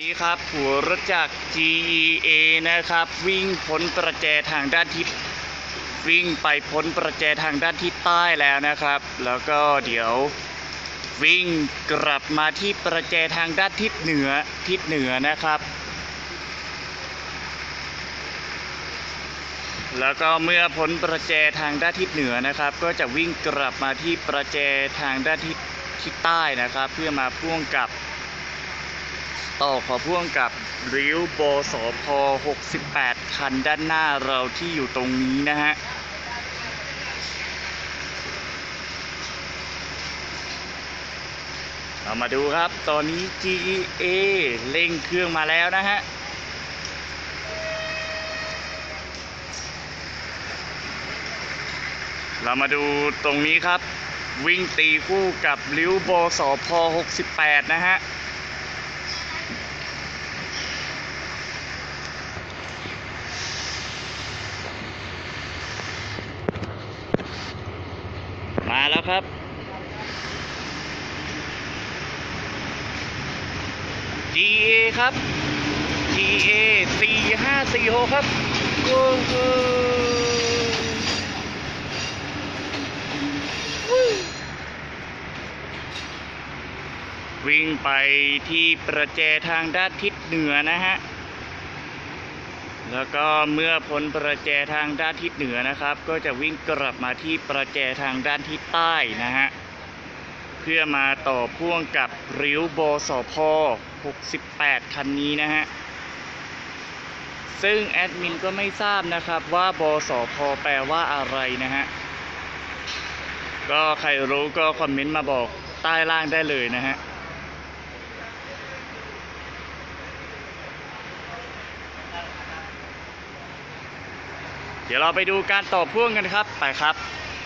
นี้ครับหัวรถจาก GEA นะครับ วิ่งพ้นประแจทางด้านทิศวิ่งไปพ้นประแจทางด้านทิศใต้แล้วนะครับ แล้วก็เดี๋ยววิ่งกลับมาที่ประแจทางด้านทิศเหนือทิศเหนือนะครับ แล้วก็เมื่อพ้นประแจทางด้านทิศเหนือนะครับ ก็จะวิ่งกลับมาที่ประแจทางด้านทิศทิศใต้นะครับ เพื่อมาพ่วงกับ ต่อขอพ่วงกับริ้วโบสพ68 คันด้านหน้าเราที่อยู่ตรงนี้นะฮะเรามาดูครับ ตอนนี้ GEA เร่งเครื่องมาแล้วนะฮะ เรามาดูตรงนี้ครับ วิ่งตีคู่กับริ้วโบสพ68 นะฮะ แล้วครับ GA ครับ GA 4546 ครับโอ้โหวิ่งไปที่ประแจทางด้านทิศเหนือนะฮะ แล้วก็เมื่อพ้นประแจทางด้านทิศเหนือนะครับ ก็จะวิ่งกลับมาที่ประแจทางด้านทิศใต้นะฮะเพื่อมาต่อพ่วงกับริ้วโบสพ68 คันนี้นะฮะซึ่งแอดมินก็ไม่ทราบนะครับว่าบสพแปลว่าอะไรนะฮะก็ใครรู้ก็คอมเมนต์มาบอกใต้ล่างได้เลยนะฮะ เดี๋ยวเราไปดูการต่อพ่วงกันครับ ไปครับ